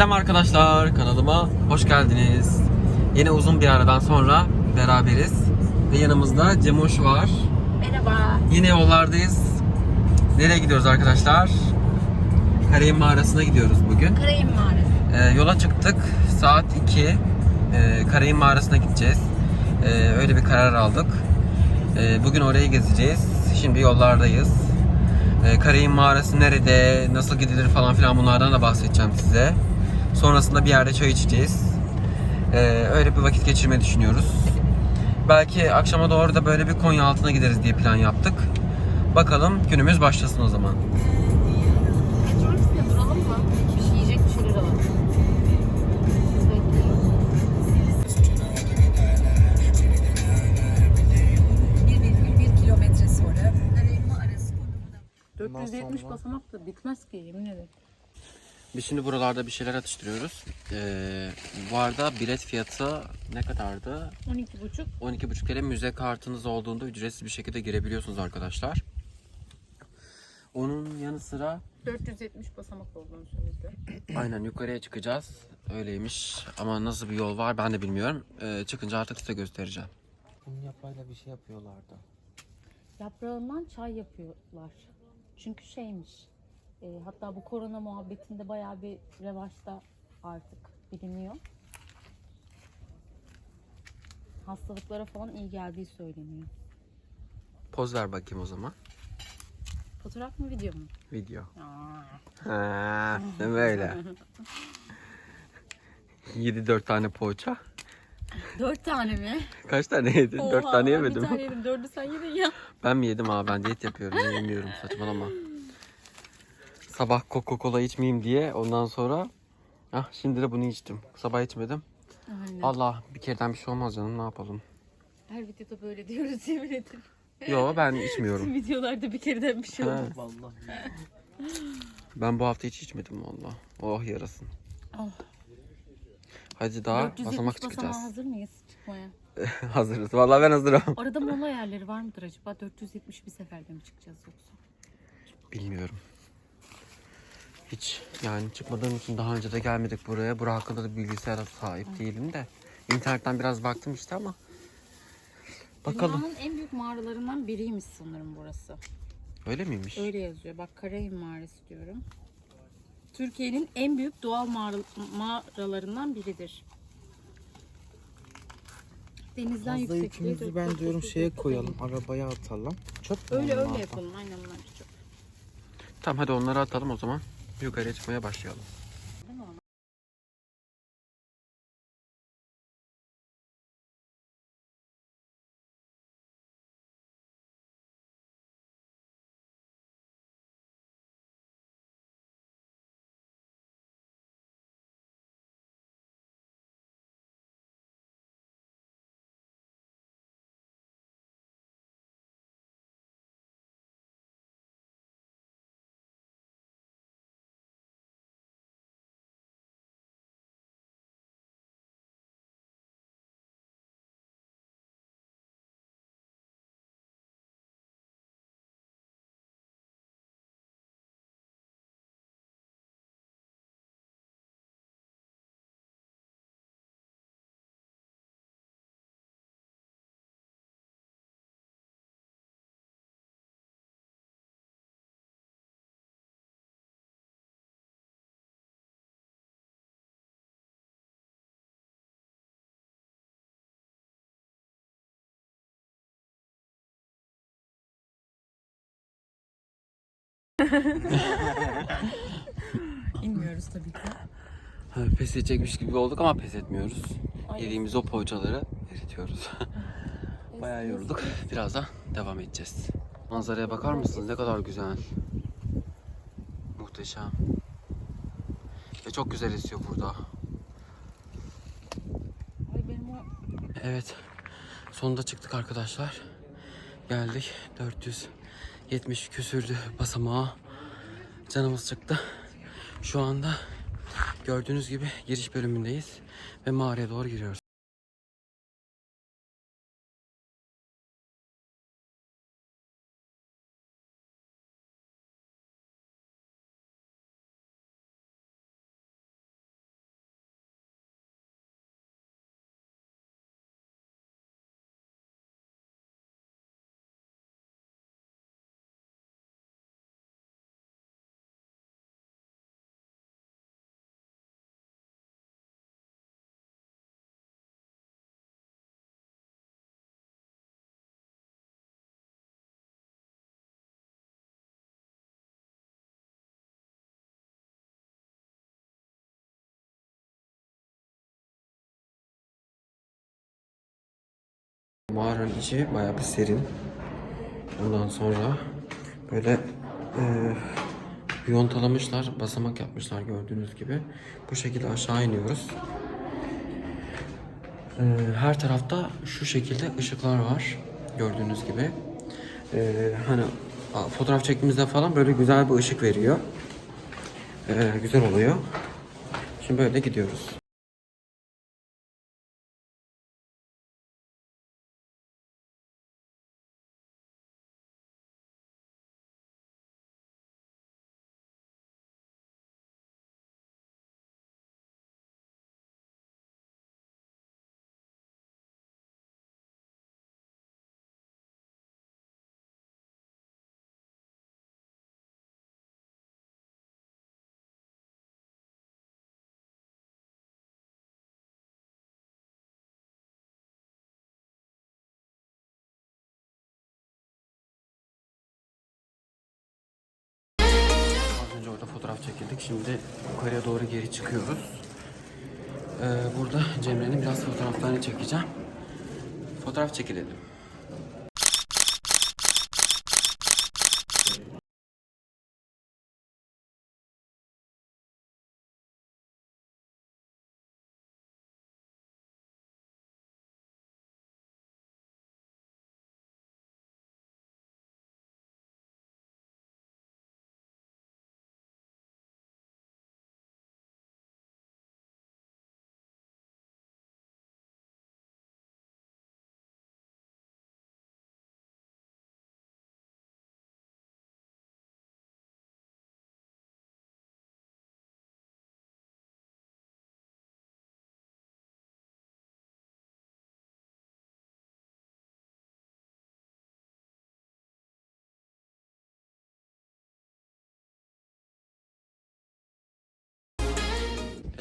Selam arkadaşlar kanalıma hoş geldiniz. Yine uzun bir aradan sonra beraberiz ve yanımızda Cemoş var. Merhaba. Yine yollardayız. Nereye gidiyoruz arkadaşlar? Karayın mağarasına gidiyoruz bugün. Karayın Mağarası. Ee, yola çıktık. Saat 2. Ee, Karayın mağarasına gideceğiz. Ee, öyle bir karar aldık. Ee, bugün orayı gezeceğiz. Şimdi yollardayız. Ee, Karayın mağarası nerede, nasıl gidilir falan filan bunlardan da bahsedeceğim size. Sonrasında bir yerde çay içeceğiz. Ee, öyle bir vakit geçirmeyi düşünüyoruz. Belki akşama doğru da böyle bir Konya altına gideriz diye plan yaptık. Bakalım günümüz başlasın o zaman. Metrobüste duralım mı? Bir şey yiyecek bir şeyler alalım. Bekleyin. 1,1 kilometre sonra Karayın Mağarası konumuna 470 basamak da bitmez ki yemin ederim. Biz şimdi buralarda bir şeyler atıştırıyoruz. Ee, bu arada bilet fiyatı ne kadardı? 12,5. 12,5 TL müze kartınız olduğunda ücretsiz bir şekilde girebiliyorsunuz arkadaşlar. Onun yanı sıra 470 basamak olduğunu söyledi. aynen yukarıya çıkacağız. Öyleymiş ama nasıl bir yol var ben de bilmiyorum. Ee, çıkınca artık size göstereceğim. Bunun yaprağıyla bir şey yapıyorlardı. Yaprağından çay yapıyorlar. Çünkü şeymiş. E, hatta bu korona muhabbetinde bayağı bir revaçta artık biliniyor. Hastalıklara falan iyi geldiği söyleniyor. Poz ver bakayım o zaman. Fotoğraf mı video mu? Video. Aa. Ha, böyle. 7 4 tane poğaça. Dört tane mi? Kaç tane yedin? 4 Oha, tane ben yemedim. Bir tane yedim. Dördü sen yedin ya. Ben mi yedim abi? Ben diyet yapıyorum. Yemiyorum. Saçmalama. Sabah Coca-Cola içmeyeyim diye ondan sonra ah şimdi de bunu içtim. Sabah içmedim. Aynen. Allah bir kereden bir şey olmaz canım ne yapalım. Her videoda böyle diyoruz yemin ederim. Yo ben içmiyorum. Tüm videolarda bir kereden bir şey oldu. Vallahi. Ben bu hafta hiç içmedim valla. Oh yarasın. Oh. Hadi daha 470 basamak çıkacağız. hazır mıyız çıkmaya? Hazırız. Valla ben hazırım. Arada mola yerleri var mıdır acaba? 470 bir seferde mi çıkacağız yoksa? Bilmiyorum. Hiç yani çıkmadığım için daha önce de gelmedik buraya. Bura hakkında da bilgisayara sahip değilim de. İnternetten biraz baktım işte ama. Bakalım. Dünyanın en büyük mağaralarından biriymiş sanırım burası. Öyle miymiş? Öyle yazıyor. Bak Karayın Mağarası diyorum. Türkiye'nin en büyük doğal mağara, mağaralarından biridir. Denizden Fazla yüksekliği yükümüzü ben 400 diyorum şeye koyalım. Arabaya atalım. Çöp mü Öyle onlar öyle da? yapalım. Aynen onlar çok. Tamam hadi onları atalım o zaman. Yukarıya çıkmaya başlayalım. İnmiyoruz tabii ki. Ha, pes edecekmiş gibi olduk ama pes etmiyoruz. Ay. Yediğimiz o poğaçaları eritiyoruz. Bayağı yorulduk. Birazdan devam edeceğiz. Manzaraya bakar mısınız? Ne kadar güzel. Muhteşem. Ve çok güzel esiyor burada. Evet. Sonunda çıktık arkadaşlar. Geldik. 470 küsürdü basamağa. Canımız çıktı. Şu anda gördüğünüz gibi giriş bölümündeyiz. Ve mağaraya doğru giriyoruz. Mağaranın içi bayağı bir serin. Ondan sonra böyle e, yontalamışlar, basamak yapmışlar gördüğünüz gibi. Bu şekilde aşağı iniyoruz. E, her tarafta şu şekilde ışıklar var gördüğünüz gibi. E, hani fotoğraf çektiğimizde falan böyle güzel bir ışık veriyor. E, güzel oluyor. Şimdi böyle gidiyoruz. Orada fotoğraf çekildik. Şimdi yukarıya doğru geri çıkıyoruz. Ee, burada Cemre'nin biraz fotoğraflarını çekeceğim. Fotoğraf çekilelim.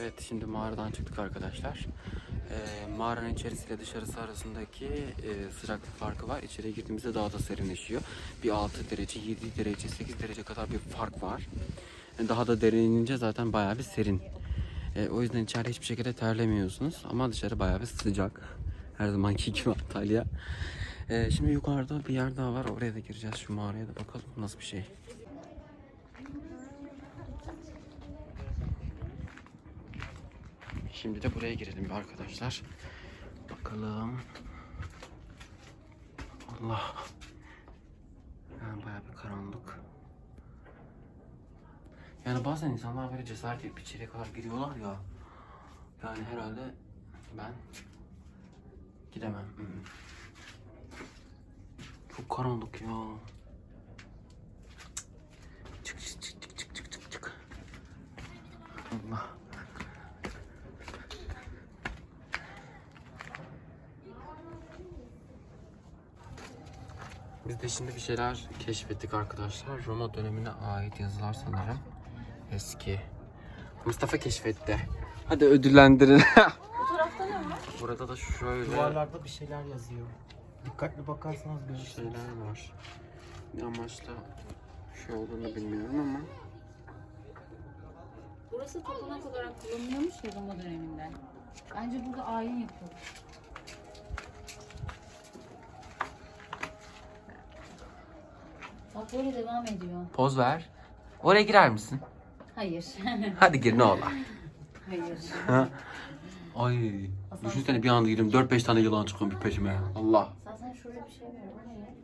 Evet şimdi mağaradan çıktık arkadaşlar. Ee, mağaranın içerisiyle dışarısı arasındaki e, sıcaklık farkı var. İçeriye girdiğimizde daha da serinleşiyor. Bir 6 derece, 7 derece, 8 derece kadar bir fark var. Yani daha da derin inince zaten bayağı bir serin. Ee, o yüzden içeride hiçbir şekilde terlemiyorsunuz. Ama dışarı bayağı bir sıcak. Her zamanki gibi Antalya. Ee, şimdi yukarıda bir yer daha var. Oraya da gireceğiz. Şu mağaraya da bakalım nasıl bir şey. Şimdi de buraya girelim arkadaşlar. Bakalım. Allah. Yani bayağı bir karanlık. Yani bazen insanlar böyle cesaret edip içeriye kadar giriyorlar ya. Yani herhalde ben gidemem. Çok karanlık ya. Çık çık çık çık çık çık çık. Allah. Biz de şimdi bir şeyler keşfettik arkadaşlar. Roma dönemine ait yazılar sanırım. Eski. Mustafa keşfetti. Hadi ödüllendirin. Burada da şöyle Duvarlarda bir şeyler yazıyor. Dikkatli bakarsanız gözüküyor. şeyler var. Ne amaçla şey olduğunu bilmiyorum ama. Burası tapınak olarak kullanılıyormuş ya Roma döneminde. Bence burada ayin yapıyor. Bak böyle devam ediyor. Poz ver. Oraya girer misin? Hayır. Hadi gir ne olur. Hayır. Ay. Düşünsene bir anda girdim 4-5 tane yılan çıkıyor bir peşime. Allah. Zaten şurada bir şey var. O ne?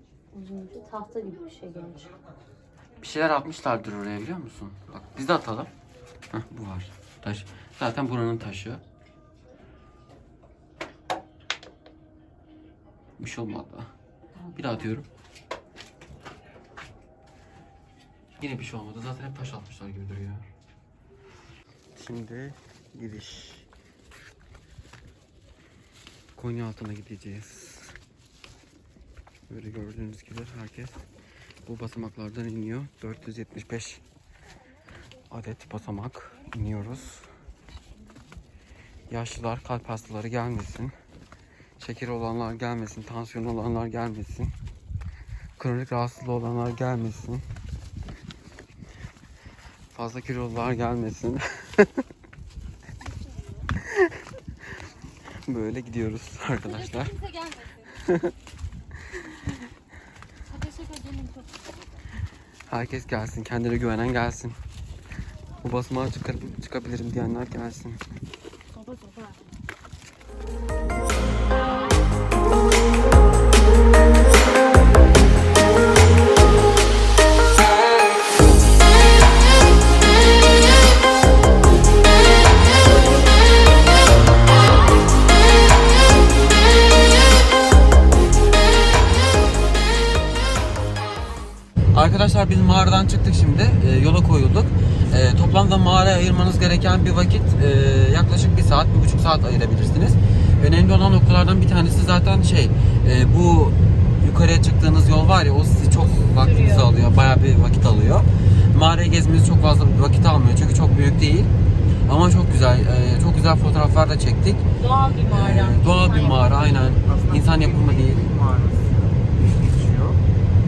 Uzun ucu tahta gibi bir şey genç. Bir şeyler atmışlardır oraya biliyor musun? Bak biz de atalım. Heh, bu var. Taş. Zaten buranın taşı. Bir şey olmadı. Bir daha atıyorum. Yine bir şey olmadı. Zaten hep taş atmışlar gibi duruyor. Şimdi giriş. Konya altına gideceğiz. Böyle gördüğünüz gibi herkes bu basamaklardan iniyor. 475 adet basamak iniyoruz. Yaşlılar, kalp hastaları gelmesin. Şekeri olanlar gelmesin, tansiyon olanlar gelmesin. Kronik rahatsızlığı olanlar gelmesin. Fazla kilolular gelmesin. Böyle gidiyoruz arkadaşlar. Herkes gelsin. Kendine güvenen gelsin. Bu basmağa çıkabilirim diyenler gelsin. Soba soba. Biz mağaradan çıktık şimdi. e, yola koyulduk. E, toplamda mağaraya ayırmanız gereken bir vakit e, yaklaşık bir saat, bir buçuk saat ayırabilirsiniz. Önemli olan noktalardan bir tanesi zaten şey, e, bu yukarıya çıktığınız yol var ya o sizi çok vaktinizi alıyor. Bayağı bir vakit alıyor. Mağarayı gezmeniz çok fazla vakit almıyor çünkü çok büyük değil. Ama çok güzel, e, çok güzel fotoğraflar da çektik. Doğal bir mağara. E, doğal bir mağara aynen. İnsan yapımı değil. Mağarası.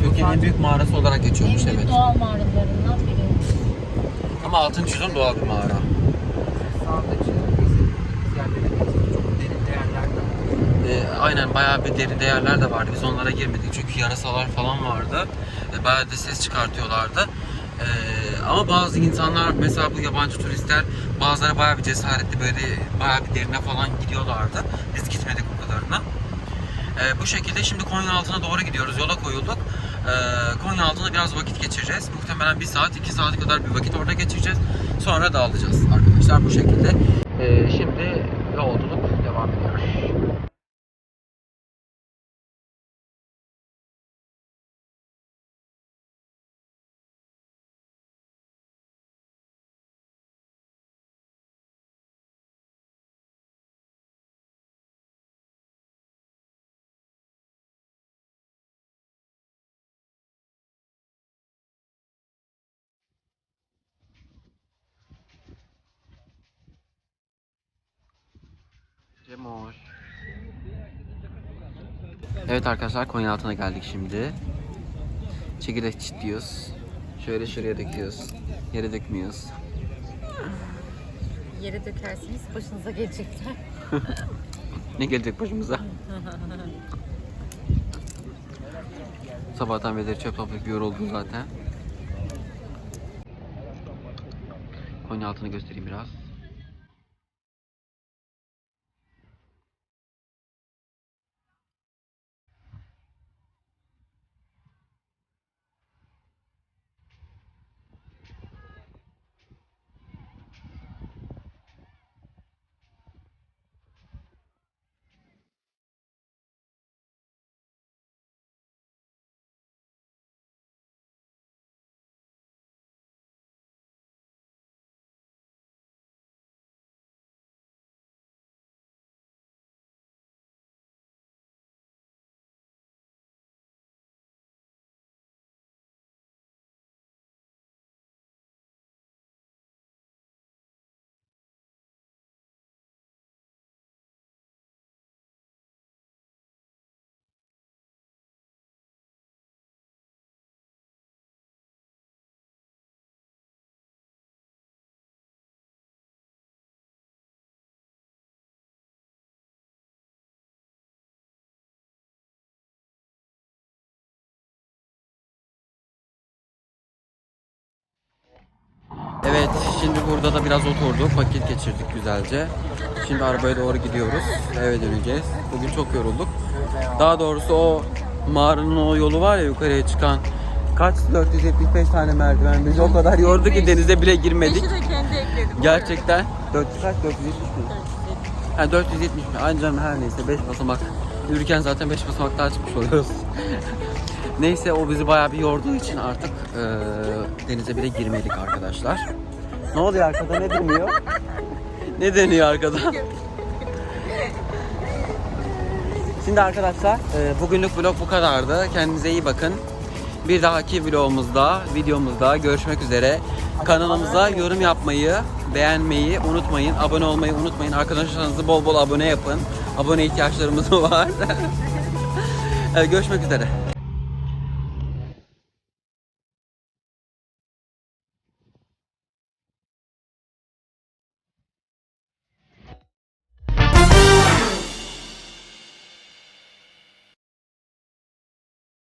Türkiye'nin en büyük mağarası olarak geçiyormuş En büyük evet. doğal mağaralarından biri. Ama altın çizim doğal bir mağara. Sağdaki yerlere. Çok derin değerler de var. Ee, aynen bayağı bir derin değerler de vardı. Biz onlara girmedik çünkü yarasalar falan vardı. Ee, bayağı da ses çıkartıyorlardı. Ee, ama bazı insanlar mesela bu yabancı turistler bazıları bayağı bir cesaretli böyle bayağı bir derine falan gidiyorlardı. Biz gitmedik o kadarına. Ee, bu şekilde şimdi Konya altına doğru gidiyoruz. Yola koyulduk. Ee, Konya altında biraz vakit geçireceğiz. Muhtemelen bir saat, iki saat kadar bir vakit orada geçireceğiz. Sonra dağılacağız arkadaşlar bu şekilde. Ee, şimdi yolculuk devam ediyor. Cemoş. Evet arkadaşlar Konya altına geldik şimdi. Çekirdek çitliyoruz. Şöyle şuraya döküyoruz. Yere dökmüyoruz. Yere dökerseniz başınıza gelecekler. Ne gelecek başımıza? Sabahtan beri çöp toplayıp yoruldum zaten. Konya altını göstereyim biraz. Evet, şimdi burada da biraz oturduk, vakit geçirdik güzelce. Şimdi arabaya doğru gidiyoruz, eve döneceğiz. Bugün çok yorulduk. Daha doğrusu o mağaranın o yolu var ya yukarıya çıkan. Kaç? 475 tane merdiven. Biz o kadar yordu ki denize bile girmedik. de kendi ekledim. Gerçekten 400 kaç? 470 mi? Ha 470 mi? Canım her neyse 5 basamak. Yürürken zaten 5 basamak daha çıkmış oluyoruz. neyse o bizi bayağı bir yorduğu için artık eee, denize bile girmedik arkadaşlar. Ne oluyor arkada ne dönüyor? ne dönüyor arkada? Şimdi arkadaşlar eee, bugünlük vlog bu kadardı. Kendinize iyi bakın. Bir dahaki vlogumuzda, videomuzda görüşmek üzere. Kanalımıza yorum yapmayı, beğenmeyi unutmayın. Abone olmayı unutmayın. Arkadaşlarınızı bol bol abone yapın. Abone ihtiyaçlarımız var. Evet, görüşmek üzere.